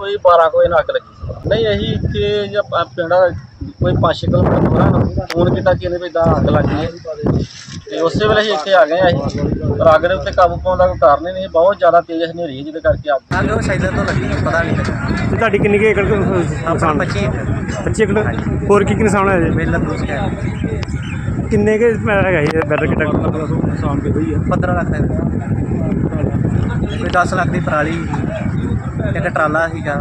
ਕੋਈ 12 ਕੋਈ ਨਾ ਅੱਗ ਲੱਗੀ। ਨਹੀਂ ਅਸੀਂ ਇੱਥੇ ਜਾਂ ਪ- ਪਿੰਡ ਆ, ਕੋਈ 5 ਕਿਲੋਮੀਟਰ ਦੂਰ ਹਨ ਫੋਨ ਕੀਤਾ ਕਿ ਇਹਨੇ ਵੀ ਇਦਾਂ ਅੱਗ ਲੱਗੀ ਹੈ ਤੇ ਉਸੇ ਵੇਲੇ ਅਸੀਂ ਇੱਥੇ ਆ ਗਏ ਆ ਅਸੀਂ। ਪਰ ਅੱਗ ਦੇ ਉੱਤੇ ਕਾਬੂ ਪਾਉਣ ਦਾ ਕੋਈ ਕਾਰਨ ਹੀ ਨਹੀਂ ਬਹੁਤ ਜ਼ਿਆਦਾ ਤੇਜ਼ ਹਨੇਰੀ ਹੈ ਜਿਹਦੇ ਕਰਕੇ ਅੱਗ ਅੱਗ ਉਹ ਸਾਈਡਰ ਤੋਂ ਲੱਗੀ ਪਤਾ ਨਹੀਂ ਲੱਗਾ ਤੇ ਤੁਹਾਡੀ ਕਿੰਨੀ ਕੁ ਏਕੜ ਕੁ ਆਪਣਾ ਨੁਕਸਾਨ? 25 25 ਏਕੜ। ਹੋਰ ਕੀ ਕੀ ਨੁਕਸਾਨ ਹੋਇਆ ਜੀ? ਵੇਲਾ ਪੁੱਛ ਗਿਆ। ਕਿੰਨੇ ਕੇ ਹੈਗਾ ਜੀ ਬੈਟਰ ਹੀ 15 ਲੱਖ ਦਾ। ਕੋਈ 10 ਲੱਖ ਦੀ ਪਰਾਲੀ। ਇੱਕ ਟਰਾਲਾ ਸੀਗਾ।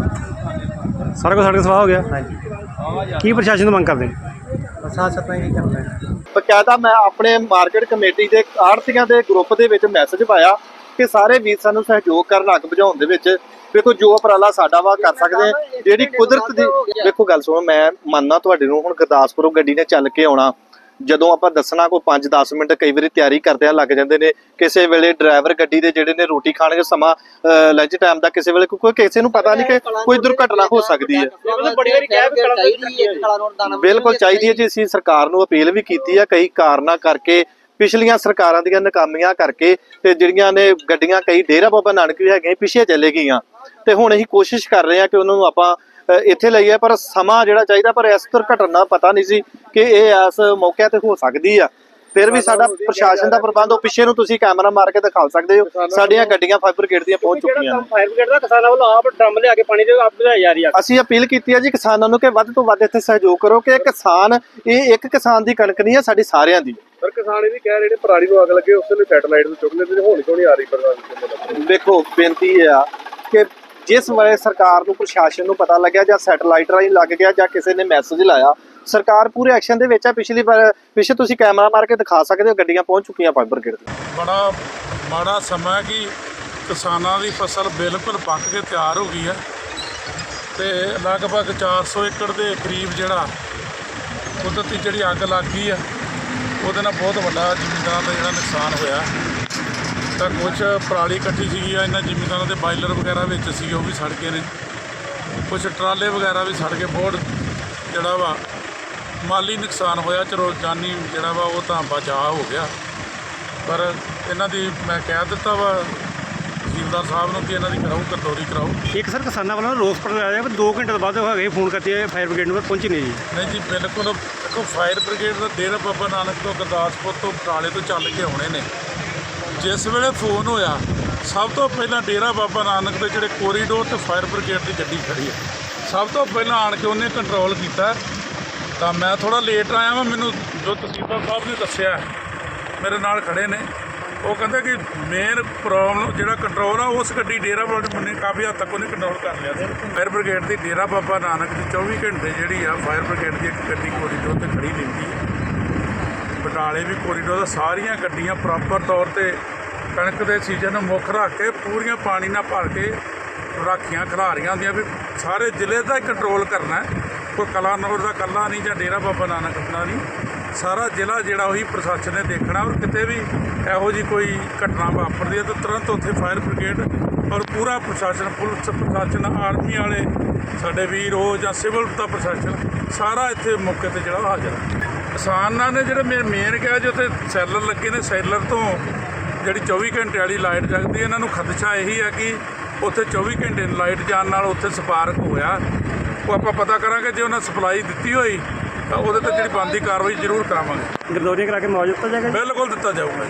ਸਾਰਾ ਕੁਝ ਸਾਡੇ ਕੋਲ ਸਵਾਹ ਹੋ ਗਿਆ। ਹਾਂਜੀ। ਕੀ ਪ੍ਰਸ਼ਾਸਨ ਤੋਂ ਮੰਗ ਕਰਦੇ ਨੇ ਸਾਥ ਸਤਾਂ ਹੀ ਕਰਨਾ ਹੈ। ਬਕਾਇਦਾ ਮੈਂ ਆਪਣੇ ਮਾਰਕੀਟ ਕਮੇਟੀ ਦੇ ਆੜਤੀਆਂ ਦੇ ਗਰੁੱਪ ਦੇ ਵਿੱਚ ਮੈਸੇਜ ਪਾਇਆ ਕਿ ਸਾਰੇ ਵੀਰ ਸਾਨੂੰ ਸਹਿਯੋਗ ਕਰਨ ਅੱਗ ਬੁਝਾਉਣ ਦੇ ਵਿੱਚ। ਵੇਖੋ ਜੋ ਉਪਰਾਲਾ ਸਾਡਾ ਵਾ ਕਰ ਸਕਦੇ ਹਾਂ। ਜਿਹੜੀ ਕੁਦਰਤ ਦੀ ਵੇਖੋ ਗੱਲ ਸੁਣੋ ਮੈਂ ਮੰਨਣਾ ਤੁਹਾਡੇ ਨੂੰ ਹੁਣ ਗੁਰਦਾਸਪੁਰੋਂ ਗੱਡੀ ਨੇ ਚੱਲ ਕੇ ਆਉਣਾ। ਜਦੋਂ ਆਪਾਂ ਦੱਸਣਾ ਕੋਈ 5-10 ਮਿੰਟ ਕਈ ਵਾਰੀ ਤਿਆਰੀ ਕਰਦਿਆਂ ਲੱਗ ਜਾਂਦੇ ਨੇ। ਕਿਸੇ ਵੇਲੇ ਡਰਾਈਵਰ ਗੱਡੀ ਦੇ ਜਿਹੜੇ ਨੇ ਰੋਟੀ ਖਾਣ ਦੇ ਸਮਾਂ ਲੰਚ ਟਾਈਮ ਦਾ ਕਿਸੇ ਵੇਲੇ ਕੋਈ ਕਿਸੇ ਨੂੰ ਪਤਾ ਨਹੀਂ ਕਿ ਕੋਈ ਦੁਰਘਟਨਾ ਹੋ ਸਕਦੀ ਹੈ। ਬਿਲਕੁਲ ਚਾਹੀਦੀ ਹੈ ਜੀ। ਅਸੀਂ ਸਰਕਾਰ ਨੂੰ ਅਪੀਲ ਵੀ ਕੀਤੀ ਆ ਕਈ ਕਾਰਨਾਂ ਕਰਕੇ ਪਿਛਲੀਆਂ ਸਰਕਾਰਾਂ ਦੀਆਂ ਨਾਕਾਮੀਆਂ ਕਰਕੇ ਤੇ ਜਿਹੜੀਆਂ ਨੇ ਗੱਡੀਆਂ ਕਈ ਡੇਰਾ ਬਾਬਾ ਨਾਨਕ ਵੀ ਹੈਗੀਆਂ ਪਿੱਛੇ ਚਲੇ ਗਈਆਂ। ਤੇ ਹੁਣ ਅਸੀਂ ਕੋਸ਼ਿਸ਼ ਕਰ ਰਹੇ ਹਾਂ ਕਿ ਉਹਨਾਂ ਨੂੰ ਆਪਾਂ ਇੱਥੇ ਲਈਏ ਪਰ ਸਮਾਂ ਜਿਹੜਾ ਚਾਹੀਦਾ ਪਰ ਇਸ ਦੁਰਘਟਨਾ ਪਤਾ ਨਹੀਂ ਸੀ ਕਿ ਇਹ ਇਸ ਮੌਕੇ ਤੇ ਹੋ ਸਕਦੀ ਆ। ਫਿਰ ਵੀ ਸਾਡਾ ਪ੍ਰਸ਼ਾਸਨ ਦਾ ਪ੍ਰਬੰਧ ਉਹ ਪਿੱਛੇ ਨੂੰ ਤੁਸੀਂ ਕੈਮਰਾ ਮਾਰ ਕੇ ਦਿਖਾ ਸਕਦੇ ਹੋ। ਸਾਡੀਆਂ ਗੱਡੀਆਂ ਫਾਈਬਰ ਗੇਟ ਦੀਆਂ ਪਹੁੰਚ ਚੁੱਕੀਆਂ ਨੇ। ਫਾਇਰ ਬ੍ਰਿਗੇਡ ਦਾ ਕਿਸਾਨਾਂ ਵੱਲੋਂ ਆਪ ਡਰਮ ਲਿਆ ਕੇ ਪਾਣੀ ਦੇ ਆਪ ਬੁਝਾਈ ਜਾ ਰਹੀ ਆ। ਅਸੀਂ ਅਪੀਲ ਕੀਤੀ ਹੈ ਜੀ ਕਿਸਾਨਾਂ ਨੂੰ ਕਿ ਵੱਧ ਤੋਂ ਵੱਧ ਇੱਥੇ ਸਹਿਯੋਗ ਕਰੋ ਕਿ ਕਿਸਾਨ ਇਹ ਇੱਕ ਕਿਸਾਨ ਦੀ ਕਣਕ ਨਹੀਂ ਹੈ ਸਾਡੀ ਸਾਰਿਆਂ ਦੀ। ਪਰ ਕਿਸਾਨ ਇਹ ਵੀ ਕਹਿ ਰਹੇ ਨੇ ਪਰਾਲੀ ਨੂੰ ਅੱਗ ਲੱਗੇ ਉਸ ਵੇਲੇ ਸੈਟਲਾਈਟ ਨੂੰ ਚੁੱਕ ਲੈਂਦੇ ਨੇ ਹੁਣ ਕਿਉਂ ਨਹੀਂ ਆ ਰਹੀ ਪ੍ਰਧਾਨ ਦੇਖੋ ਬੇਨਤੀ ਆ ਕਿ ਜਿਸ ਬਾਰੇ ਸਰਕਾਰ ਨੂੰ ਪ੍ਰਸ਼ਾਸਨ ਨੂੰ ਪਤਾ ਲੱਗਿਆ ਜਾਂ ਸੈਟਲਾਈਟ ਰਾਹੀਂ ਲੱਗ ਗਿਆ ਜਾਂ ਕਿਸੇ ਨੇ ਮੈਸੇਜ ਲਾਇਆ, ਸਰਕਾਰ ਪੂਰੇ ਐਕਸ਼ਨ ਦੇ ਵਿੱਚ ਆ। ਪਿਛਲੀ ਵਾਰ ਪਿੱਛੇ ਤੁਸੀਂ ਕੈਮਰਾ ਮਾਰ ਕੇ ਦਿਖਾ ਸਕਦੇ ਹੋ, ਗੱਡੀਆਂ ਪਹੁੰਚ ਚੁੱਕੀਆਂ ਫਾਈਬਰ ਗੇਟ ਤੇ। ਬੜਾ ਮਾੜਾ ਸਮਾਂ ਕਿ ਕਿਸਾਨਾਂ ਦੀ ਫਸਲ ਬਿਲਕੁਲ ਪੱਕ ਕੇ ਤਿਆਰ ਹੋ ਗਈ ਹੈ ਤੇ ਲਗਭਗ 400 ਏਕੜ ਦੇ ਕਰੀਬ ਜਿਹੜਾ ਕੁਦਰਤੀ ਜਿਹੜੀ ਅੱਗ ਲੱਗ ਗਈ ਹੈ, ਉਹਦੇ ਨਾਲ ਬਹੁਤ ਵੱਡਾ ਜ਼ਿਮੀਂਦਾਰਾਂ ਦਾ ਜਿਹੜਾ ਨੁਕਸਾਨ ਹੋਇਆ। ਤਾਂ ਕੁਝ ਪਰਾਲੀ ਇਕੱਠੀ ਸੀਗੀ ਆ ਇਹਨਾਂ ਜ਼ਿਮੀਂਦਾਰਾਂ ਦੇ ਬਾਇਲਰ ਵਗੈਰਾ ਵਿੱਚ ਸੀ ਉਹ ਵੀ ਸੜ ਗਏ ਨੇ। ਕੁਝ ਟਰਾਲੇ ਵਗੈਰਾ ਵੀ ਸੜ ਗਏ ਬਹੁਤ ਜਿਹੜਾ ਵਾ ਮਾਲੀ ਨੁਕਸਾਨ ਹੋਇਆ ਚਲੋ ਜਾਨੀ ਜਿਹੜਾ ਵਾ ਉਹ ਤਾਂ ਬਚਾਅ ਹੋ ਗਿਆ। ਪਰ ਇਹਨਾਂ ਦੀ ਮੈਂ ਕਹਿ ਦਿੱਤਾ ਵਾ ਤਹਿਸੀਲਦਾਰ ਸਾਹਿਬ ਨੂੰ ਕਿ ਇਹਨਾਂ ਦੀ ਕਰਾਓ ਕਟੋਰੀ ਕਰਾਓ। ਇੱਕ ਸਰ ਕਿਸਾਨਾਂ ਵੱਲੋਂ ਰੋਸ ਪ੍ਰਗਟਾਇਆ ਪਰ 2 ਘੰਟੇ ਤੋਂ ਬਾਅਦ ਹੋ ਗਏ ਫੋਨ ਕਰਤੇ ਫਾਇਰ ਬ੍ਰਿਗੇਡ ਨੂੰ ਪਰ ਪਹੁੰਚੀ ਨਹੀਂ ਜੀ। ਨਹੀਂ ਜੀ ਬਿਲਕੁਲ ਦੇਖੋ ਫਾਇਰ ਬ੍ਰਿਗੇਡ ਦਾ ਡੇਰਾ ਬਾਬਾ ਨਾਨਕ ਤੋਂ ਗੁਰਦਾਸਪੁਰ ਤੋਂ ਬਟਾਲੇ ਤੋਂ ਚੱਲ ਕੇ ਆਉਣੇ ਨੇ। ਜਿਸ ਵੇਲੇ ਫੋਨ ਹੋਇਆ, ਸਭ ਤੋਂ ਪਹਿਲਾਂ ਡੇਰਾ ਬਾਬਾ ਨਾਨਕ ਦੇ ਜਿਹੜੇ ਕੋਰੀਡੋਰ ਤੇ ਫਾਇਰ ਬ੍ਰਿਗੇਡ ਦੀ ਗੱਡੀ ਖੜੀ ਹੈ। ਸਭ ਤੋਂ ਪਹਿਲਾਂ ਆਣ ਕੇ ਉਹਨੇ ਕੰਟਰੋਲ ਕੀਤਾ। ਤਾਂ ਮੈਂ ਥੋੜਾ ਲੇਟ ਆਇਆ ਵਾਂ, ਮੈਨੂੰ ਜੋ ਤਹਿਸੀਲਦਾਰ ਸਾਹਿਬ ਨੇ ਦੱਸਿਆ, ਮੇਰੇ ਨਾਲ ਖੜੇ ਨੇ। ਉਹ ਕਹਿੰਦੇ ਕਿ ਮੇਨ ਪ੍ਰੋਬਲਮ ਜਿਹੜਾ ਕੰਟਰੋਲ ਆ, ਉਸ ਗੱਡੀ ਡੇਰਾ ਬਾਬਾ ਨੇ ਕਾਫੀ ਹੱਦ ਤੱਕ ਉਹਨੇ ਕੰਟਰੋਲ ਕਰ ਲਿਆ ਸੀ। ਫਾਇਰ ਬ੍ਰਿਗੇਡ ਦੀ ਡੇਰਾ ਬਾਬਾ ਨਾਨਕ ਦੀ 24 ਘੰਟੇ ਜਿਹੜੀ ਆ ਫਾਇਰ ਬ੍ਰਿਗੇਡ ਦੀ ਇੱਕ ਗੱਡੀ ਕੋਰੀਡੋਰ ਤੇ ਖੜੀ ਰਹਿੰਦੀ ਹੈ। ਬਟਾਲੇ ਵੀ ਕੋਰੀਡੋਰ ਦਾ ਸਾਰੀਆਂ ਗੱਡੀਆਂ ਪ੍ਰੋਪਰ ਤੌਰ ਤੇ ਕਣਕ ਦੇ ਸੀਜ਼ਨ ਨੂੰ ਮੁੱਖ ਰੱਖ ਕੇ ਪੂਰੀਆਂ ਪਾਣੀ ਨਾਲ ਭਰ ਕੇ ਰਾਖੀਆਂ ਖਿਲਾਰੀਆਂ ਹੁੰਦੀਆਂ ਵੀ ਸਾਰੇ ਜ਼ਿਲ੍ਹੇ ਦਾ ਕੰਟਰੋਲ ਕਰਨਾ ਕੋਈ ਕਲਾਨੌਰ ਦਾ ਕੱਲਾ ਨਹੀਂ ਜਾਂ ਡੇਰਾ ਬਾਬਾ ਨਾਨਕ ਦਾ ਨਹੀਂ। ਸਾਰਾ ਜ਼ਿਲ੍ਹਾ ਜਿਹੜਾ ਉਹੀ ਪ੍ਰਸ਼ਾਸਨ ਨੇ ਦੇਖਣਾ ਔਰ ਕਿਤੇ ਵੀ ਇਹੋ ਜੀ ਕੋਈ ਘਟਨਾ ਵਾਪਰਦੀ ਹੈ ਤਾਂ ਤੁਰੰਤ ਉੱਥੇ ਫਾਇਰ ਬ੍ਰਿਗੇਡ ਔਰ ਪੂਰਾ ਪ੍ਰਸ਼ਾਸਨ, ਪੁਲਿਸ ਪ੍ਰਸ਼ਾਸਨ ਆਰਮੀ ਵਾਲੇ, ਸਾਡੇ ਵੀਰ ਹੋ ਜਾਂ ਸਿਵਲ ਦਾ ਪ੍ਰਸ਼ਾਸਨ, ਸਾਰਾ ਇੱਥੇ ਮੌਕੇ ਤੇ ਜਿਹੜਾ ਹਾਜ਼ਰ ਹੈ। ਕਿਸਾਨਾਂ ਨੇ ਜਿਹੜੇ ਮੇਨ ਕਿਹਾ ਜੋ ਤੇ ਸੈਲਰ ਲੱਗੇ ਨੇ ਸੈਲਰ ਤੋਂ ਜਿਹੜੀ 24 ਘੰਟੇ ਵਾਲੀ ਲਾਈਟ ਜਗਦੀ ਇਹਨਾਂ ਨੂੰ ਖਦਸ਼ਾ ਇਹੀ ਹੈ ਕਿ ਉੱਥੇ 24 ਘੰਟੇ ਲਾਈਟ ਜਾਣ ਨਾਲ ਉੱਥੇ ਸਪਾਰਕ ਹੋਇਆ। ਉਹ ਆਪਾਂ ਪਤਾ ਕਰਾਂਗੇ ਜੇ ਉਹਨਾਂ ਸਪਲਾਈ ਦਿੱਤੀ ਹੋਈ ਤਾਂ ਉਹਦੇ ਤੇ ਜਿਹੜੀ ਬਣਦੀ ਕਾਰਵਾਈ ਜ਼ਰੂਰ ਕਰਾਵਾਂਗੇ। ਗਰਦੌਰੀਆਂ ਕਰਾ ਕੇ ਮੁਆਵਜ਼ਾ ਦਿੱਤਾ ਜਾਏਗਾ? ਬਿਲਕੁਲ ਦਿੱਤਾ ਜਾਊਗਾ